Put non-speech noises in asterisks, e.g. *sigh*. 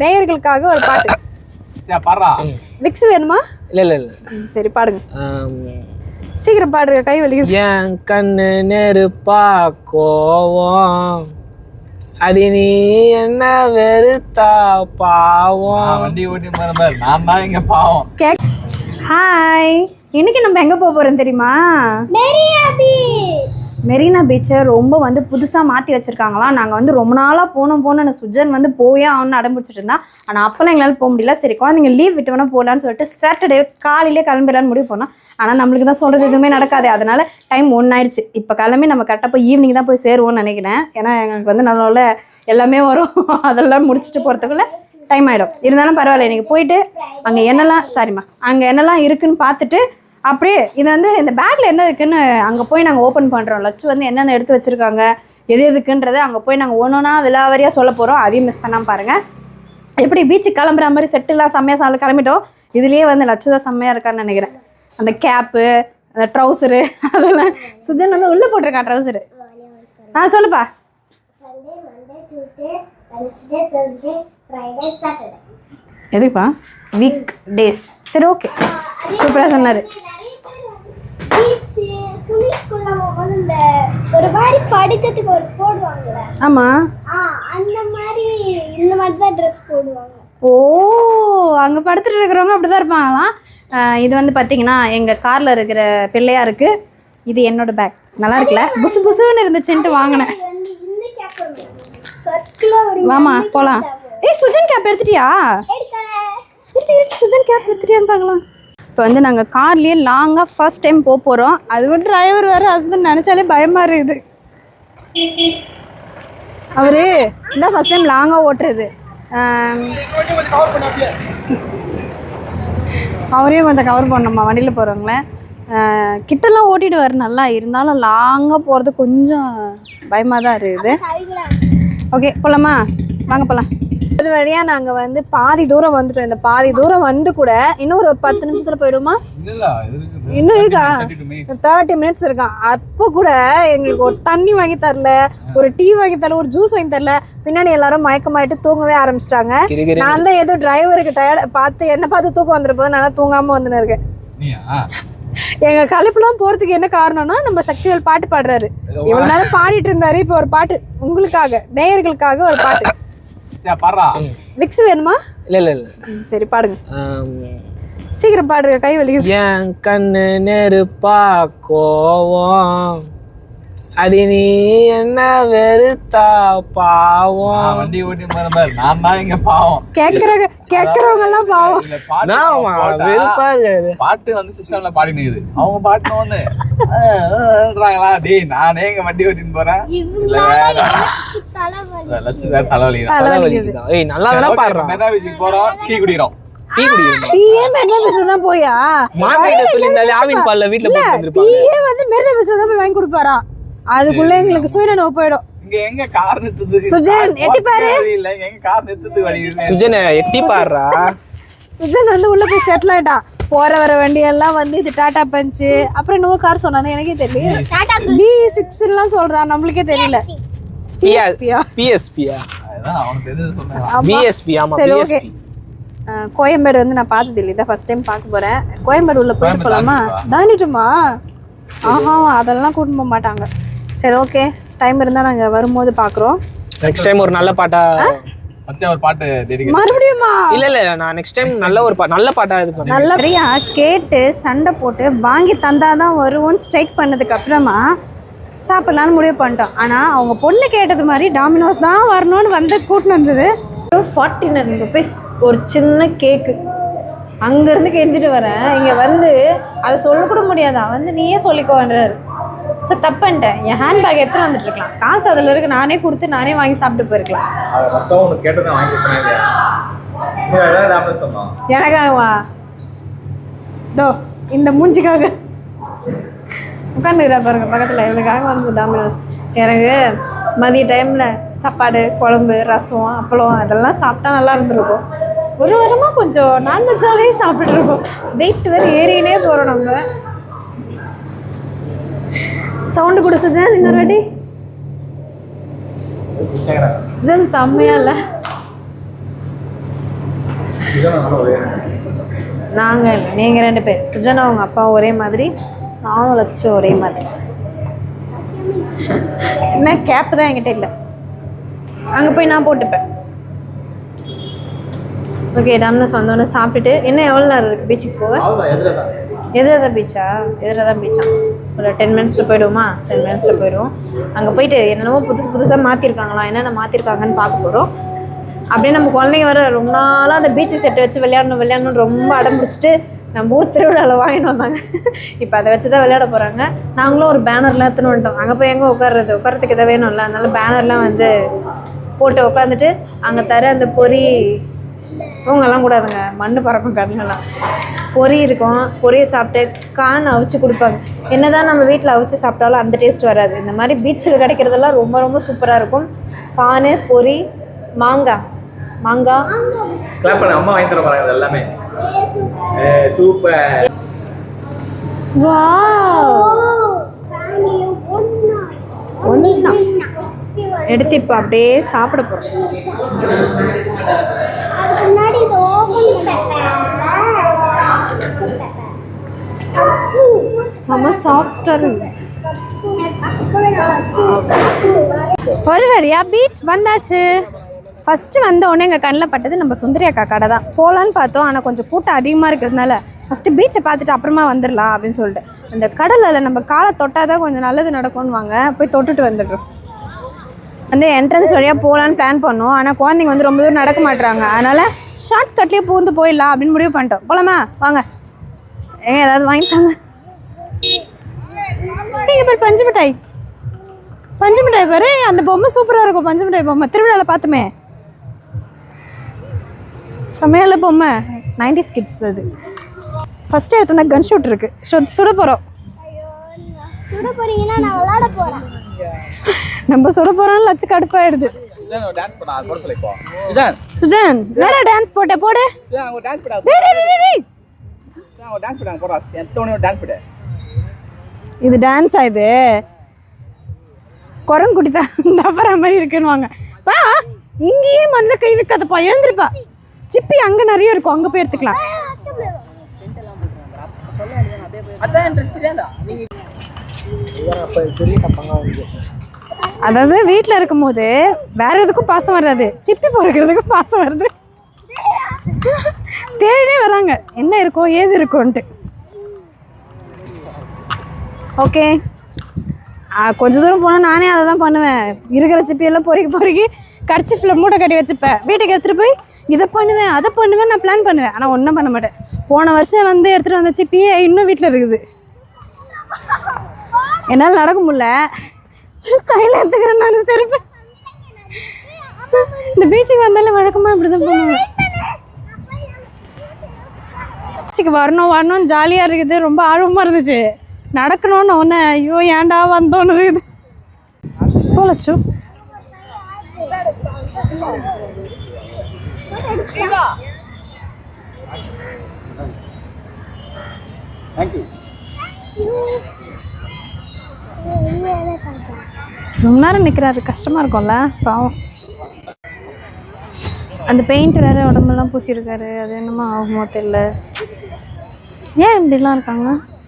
நேயர்களுக்காக ஒரு பாட்டு. விக்ஸ் வேணுமா? இல்லை இல்லை இல்லை. ம், சரி பாடுங்க. ஆம், சீக்கிரம் பாடுங்க கை வலிக்குது. என் கண்ணு நெருப்பா கோவம். அடி நீ என்ன வெறுத்தா பாவம். வண்டி ஓட்டி போற மாதிரி. நான் தான் இங்க பாவம். கேக் ஹாய் இன்னைக்கு நம்ம எங்க போக போறோம் தெரியுமா? மெரினா பீச்சை ரொம்ப வந்து புதுசாக மாற்றி வச்சுருக்காங்களாம். நாங்கள் வந்து ரொம்ப நாளாக போகணும் போகணும்னு சுஜன் வந்து போயே ஆகணும்னு அடம்பிடிச்சிட்டு இருந்தான். ஆனால் அப்போல்லாம் எங்களால் போக முடியல. சரி குழந்தைங்க லீவ் விட்டு வேணால் போகலான்னு சொல்லிட்டு சாட்டர்டே காலையிலே கிளம்பிடலான்னு முடிவு போனோம் ஆனால் நம்மளுக்கு தான் சொல்கிறது எதுவுமே நடக்காது. அதனால் டைம் ஒன்று ஆயிடுச்சு. இப்போ கிளம்பி நம்ம கரெக்டாக போய் ஈவினிங் தான் போய் சேருவோம்னு நினைக்கிறேன். ஏன்னா எங்களுக்கு வந்து நல்ல எல்லாமே வரும். *laughs* அதெல்லாம் முடிச்சுட்டு போகிறதுக்குள்ளே டைம் ஆகிடும் இருந்தாலும் பரவாயில்ல. இன்றைக்கி போயிட்டு அங்கே என்னெல்லாம் சாரிம்மா அங்கே என்னெல்லாம் இருக்குன்னு பார்த்துட்டு அப்படியே இது வந்து இந்த பேக்கில் என்ன இருக்குன்னு அங்கே போய் நாங்கள் ஓப்பன் பண்ணுறோம் லட்சு வந்து என்னென்ன எடுத்து வச்சுருக்காங்க எது எதுக்குன்றதை அங்கே போய் நாங்கள் ஒன்றா விலாவரியாக சொல்ல போகிறோம் அதையும் மிஸ் பண்ணாமல் பாருங்கள் எப்படி பீச்சுக்கு கிளம்புற மாதிரி செட்டுலாம் செம்மையாக சாப்பிட கிளம்பிட்டோம். இதுலேயே வந்து லட்சு தான் செம்மையாக இருக்கான்னு நினைக்கிறேன். அந்த கேப்பு அந்த ட்ரௌசரு அதெல்லாம். சுஜன் வந்து உள்ளே போட்டிருக்கான் ட்ரௌசரு ஆ சொல்லுப்பா. Wednesday, Thursday, Friday, Saturday. எதுக்குப்பா? வீக் டேஸ் சரி ஓகே சூப்பராக சொன்னார். ஒரு மாதிரி படுக்கிறதுக்கு ஒரு போடுவாங்கல்ல ஆமாம் அந்த மாதிரி இந்த மாதிரி தான் ட்ரெஸ் போடுவாங்க ஓ அங்கே படுத்துட்டு இருக்கிறவங்க அப்படி தான் இருப்பாங்களாம் இது வந்து பார்த்தீங்கன்னா எங்கள் காரில் இருக்கிற பிள்ளையாருக்கு இது என்னோட பேக் நல்லா இருக்குல்ல? புசு புசுன்னு இருந்துச்சுன்ட்டு வாங்கினேன். வாமா போகலாம் ஏய் சுஜன் கேப் எடுத்துட்டியா? இருக்கு, இருக்கு, சுஜன் கேப் எடுத்துட்டியான்னு பார்க்கலாம். இப்போ வந்து நாங்கள் கார்லேயே லாங்காக ஃபர்ஸ்ட் டைம் போக போகிறோம் அது வந்து டிரைவர் வேறு ஹஸ்பண்ட் நினச்சாலே பயமாக இருக்குது. அவரு இதான் ஃபர்ஸ்ட் டைம் லாங்காக ஓட்டுறது. அவரையும் கொஞ்சம் கவர் பண்ணணுமா? வண்டியில் போகிறவங்கள கிட்டலாம் ஓட்டிட்டு நல்லா இருந்தாலும் லாங்காக போகிறது கொஞ்சம் பயமாக தான் இருக்குது ஓகே போகலாமா வாங்க போகலாம் ஒரு வழியாக நாங்கள் வந்து பாதி தூரம் வந்துட்டோம். இந்த பாதி தூரம் வந்து கூட இன்னும் ஒரு பத்து நிமிஷத்தில் போயிடுமா? இது இன்னும் இருக்கா? 32 minutes. தேர்ட்டி மினிட்ஸ் இருக்கான் அப்போ கூட எங்களுக்கு ஒரு தண்ணி வாங்கி தரல ஒரு டீ வாங்கி தரல ஒரு ஜூஸ் வாங்கி தரல. பின்னாடி எல்லாரும் மயக்கமாயிட்டு தூங்கவே ஆரம்பிச்சிட்டாங்க. நான் தான் ஏதோ டிரைவருக்கு டயர்ட் பார்த்து என்ன பார்த்து தூக்கம் வந்துருப்போது நான் தூங்காம வந்துன்னு இருக்கேன். எங்க கழிப்புலாம் போறதுக்கு என்ன காரணம்னா நம்ம சக்திவேல் பாட்டு பாடுறாரு. இவ்வளவு நேரம் பாடிட்டு இருந்தாரு இப்போ ஒரு பாட்டு உங்களுக்காக நேயர்களுக்காக ஒரு பாட்டு. விக்ஸ் வேணுமா? இல்லை இல்லை இல்லை. சரி பாடுங்க. சீக்கிரம் பாடுங்க கை வலிக்குது. என் கண்ணு நெருப்பா கோவம். அடி நீ என்ன வெறுத்தா? பாவம். வண்டி ஓட்டி போற மாதிரி நான் தான் இங்க பாவம். கேக்குறவங்க கேக்குறவங்க எல்லாம் பாவம். நான் போட்டா, வெறுப்பா இருக்காது பாட்டு? வந்து சிஸ்டம்ல பாடிட்டு இருக்குது. அவங்க பாட்டு வந்து ன்றாங்களா டேய் நானே இங்க வண்டி ஓட்டிட்டு போறேன். தலைவலி லட்சம் தலைவலிக்குது. ஏய் நல்லா தானே பாடுறான். மெரினா பீச்சுக்கு போறோம்? டீ குடிக்கிறோம். டீ குடிக்கணும் டீயே மெரினா பீச்சில் தான் போயா? மாமியார்ட்ட சொல்லியிருந்தாலே ஆவின் பால்ல வீட்டுல போட்டு வந்திருப்பாங்க. டீயே வந்து மெரினா பீச்சில் தான் போய் வாங்கி கொடுப்பாராம். அதுக்குள்ள எங்களுக்கு சுயநனவு போயிடும். இங்க எங்க கார் நிறுத்துறதுக்கு சுஜன், எட்டி பாரு. சுஜன எட்டி பாடுறா சுஜன் வந்து உள்ள போய் செட்டில் ஆயிட்டான் போற வர வண்டி எல்லாம் வந்து இது டாடா பஞ்சு. அப்புறம் இன்னும் கார் சொன்னானே எனக்கே தெரியல. பி சிக்ஸ்லாம் சொல்றான் நம்மளுக்கே தெரியல. பிஎஸ்பியா. பிஎஸ்பி ஆமா. சரி ஓகே கோயம்பேடு வந்து நான் பார்த்தது இல்லை இதான் ஃபர்ஸ்ட் டைம் பார்க்க போறேன். கோயம்பேடு உள்ள போயிட்டு போலாமா? தாண்டிட்டுமா? ஆஹா அதெல்லாம் கூட்டிட்டு போக மாட்டாங்க. சரி ஓகே டைம் இருந்தா நாங்க வரும்போது பாக்குறோம். நெக்ஸ்ட் டைம் ஒரு நல்ல பாட்டா சத்யா ஒரு பாட்டு மறுபடியுமா? இல்ல இல்ல நான் நெக்ஸ்ட் டைம் நல்ல ஒரு நல்ல பாட்டா இது பண்ணேன் நல்லபடியா கேட்டு சண்டை போட்டு வாங்கி தந்தாதான் வருவோம்னு ஸ்ட்ரைக் பண்ணதுக்கு அப்புறமா சாப்பிடலான்னு முடிவு பண்ணிட்டோம். ஆனால் அவங்க பொண்ணு கேட்டது மாதிரி டாமினோஸ் தான் வரணும்னு வந்து கூட்டின்னு வந்தது. ஃபார்ட்டி நைன் ருபீஸ் ஒரு சின்ன கேக்கு அங்கேருந்து கெஞ்சிட்டு வரேன். இங்கே வந்து அதை சொல்லக்கூட முடியாதா. வந்து நீயே சொல்லிக்கோன்றாரு சரி தப்புன்ட்டேன் என் ஹேண்ட்பேக் எடுத்துன்னு வந்துட்டு இருக்கலாம் காசு அதில் இருக்கு. நானே கொடுத்து நானே வாங்கி சாப்பிட்டு போயிருக்கலாம். எனக்காகவா? தோ இந்த மூஞ்சிக்காக. உட்காந்துக்கிறா பாருங்க பக்கத்தில். இவனுக்காக வந்து டாமினோஸ் எனக்கு மதிய டைமில் சாப்பாடு குழம்பு ரசம் அப்பளம் அதெல்லாம் சாப்பிட்டா நல்லா இருந்திருக்கும். ஒரு வாரமாக கொஞ்சம் நான்வெஜ்ஜாவே சாப்பிட்ருக்கோம் வெயிட் வேறு ஏறினே போகிறோம் நம்ம. சவுண்டு கொடு சுஜன் இன்னொரு வாட்டி. சுஜன் செம்மையா இல்லை? நாங்கள் இல்லை நீங்கள் ரெண்டு பேர். சுஜனா அவங்க அப்பா ஒரே மாதிரி நானும் லட்சம் ஒரே மாதிரி. என்ன கேப் தான் என்கிட்ட இல்லை. அங்கே போய் நான் போட்டுப்பேன். ஓகே டம்னஸ் வந்தோடனே சாப்பிட்டுட்டு என்ன எவ்வளோ நேரம் இருக்குது பீச்சுக்கு போக? எது எதை பீச்சா எதில் தான் பீச்சா ஒரு டென் மினிட்ஸில் போயிடுவோமா? டென் மினிட்ஸில் போயிடுவோம். அங்கே போயிட்டு என்னென்னமோ புதுசு புதுசாக மாற்றிருக்காங்களா என்னென்ன மாற்றிருக்காங்கன்னு பார்க்க போகிறோம் அப்படியே நம்ம குழந்தைங்க வர ரொம்ப நாளாக அந்த பீச்சு செட்டை வச்சு விளையாடணும் விளையாடணும் ரொம்ப அடம் பிடிச்சிட்டு நம்ம ஊர் திருவிழாவில் வாங்கிட்டு வந்தாங்க. இப்போ அதை வச்சு தான் விளையாட போகிறாங்க நாங்களும் ஒரு பேனர்லாம் எடுத்துன்னு வந்துட்டோம். அங்கே போய் எங்கே உட்கார்றது? உட்காரத்துக்கு எதாவது வேணும்ல. அதனால பேனர்லாம் வந்து போட்டு உட்காந்துட்டு அங்கே தர அந்த பொரி தூங்கலாம் கூடாதுங்க. மண்ணு பறக்கும் கண்ணுலாம் பொரி இருக்கும். பொரியை சாப்பிட்டு கான் அவிச்சு கொடுப்பாங்க. என்னதான் நம்ம வீட்டில் அவிச்சு சாப்பிட்டாலும் அந்த டேஸ்ட் வராது. இந்த மாதிரி பீச்சில் கிடைக்கிறதெல்லாம் ரொம்ப ரொம்ப சூப்பராக இருக்கும். கான் பொரி மாங்காய் மாங்காய் அம்மா வாங்கி தர போறாங்க எல்லாமே. சூப்பர் வா நெக்ஸ்ட் எடுத்து இப்போ அப்படியே சாப்பிட போகிறோம் செம சாஃப்டாக இருக்கு வருவாரியா பீச் வந்தாச்சு. ஃபஸ்ட்டு வந்த உடனே எங்கள் கண்ணில் பட்டது நம்ம சுந்தரி அக்கா கடை தான். போகலான்னு பார்த்தோம் ஆனால் கொஞ்சம் கூட்டம் அதிகமாக இருக்கிறதுனால ஃபஸ்ட்டு பீச்சை பார்த்துட்டு அப்புறமா வந்துடலாம் அப்படின்னு சொல்லிட்டு. அந்த கடலில் நம்ம காலை தொட்டால் தான் கொஞ்சம் நல்லது நடக்கும்னு வாங்க போய் தொட்டுட்டு வந்துடுறோம். வந்து என்ட்ரன்ஸ் வழியாக போகலான்னு பிளான் பண்ணோம். ஆனால் குழந்தைங்க வந்து ரொம்ப தூரம் நடக்க மாட்டுறாங்க அதனால் ஷார்ட் கட்லேயே பூந்து போயிடலாம் அப்படின்னு முடிவு பண்ணிட்டோம். போலாமா? வாங்க. ஏங்க ஏதாவது வாங்கிட்டாங்க நீங்கள் பேர் பஞ்சு மிட்டாய். பஞ்சு மிட்டாய் பேர் அந்த பொம்மை சூப்பராக இருக்கும் பஞ்சு மிட்டாய் பொம்மை. திருவிழாவில் பார்த்துமே. சமையல் பொம்மை. நைன்டி கிட்ஸ் அது. ஃபஸ்ட்டு எடுத்தோன்னா கன் ஷூட் இருக்குது சுட போகிறோம் சுட போகிறீங்கன்னா நான் விளாட போகிறேன் நம்ம சுட போகிறோம்னு லட்சம் கடுப்பாயிடுது. சுஜன் என்னடா டான்ஸ் போட்ட? போடு. இது டான்ஸா இது? குரங்குடி தான் தவற மாதிரி இருக்குன்னு வாங்க வா இங்கேயே மண்ணில் கை வைக்காதப்பா எழுந்திருப்பா சிப்பி அங்கே நிறைய இருக்கும் அங்கே போய் எடுத்துக்கலாம். அதான் அதாவது வீட்டில் இருக்கும்போது வேற எதுக்கும் பாசம் வராது. சிப்பி பொறுக்கிறதுக்கு பாசம் வருது. தேடினே வராங்க. என்ன இருக்கோ ஏது இருக்கோன்ட்டு. ஓகே. கொஞ்ச தூரம் போனால் நானே அதை தான் பண்ணுவேன். இருக்கிற சிப்பியெல்லாம் பொறுக்கி பொறுக்கி கர்ச்சிப்பில் மூட்டை கட்டி வச்சுப்பேன். வீட்டுக்கு எடுத்துகிட்டு போய் இதை பண்ணுவேன் அதை பண்ணுவேன் நான் பிளான் பண்ணுவேன். ஆனால் ஒன்றும் பண்ண மாட்டேன். போன வருஷம் வந்து எடுத்துகிட்டு வந்த சிப்பியே இன்னும் வீட்டில் இருக்குது. என்னால் நடக்க முடியல. கையில் எடுத்துக்கிறேன் நான் செருப்பு. இந்த பீச்சுக்கு வந்தாலும் வழக்கமாக இப்படி தான் பண்ணுவேன். பீச்சுக்கு வரணும் வரணும்னு ஜாலியாக இருக்குது. ரொம்ப ஆர்வமாக இருந்துச்சு. நடக்கணும்னு ஒன்று ஐயோ ஏன்டா வந்தோன்னு இருக்குது. போலச்சு தேங்க்யூ ரொம்ப நேரம் நிற்கிறாரு கஷ்டமாக இருக்கும்ல பாவம். அந்த பெயிண்ட் வேறு உடம்பெல்லாம் பூசியிருக்காரு அது என்னமோ ஆகுமோ தெரியல. ஏன் இப்படிலாம் இருக்காங்க?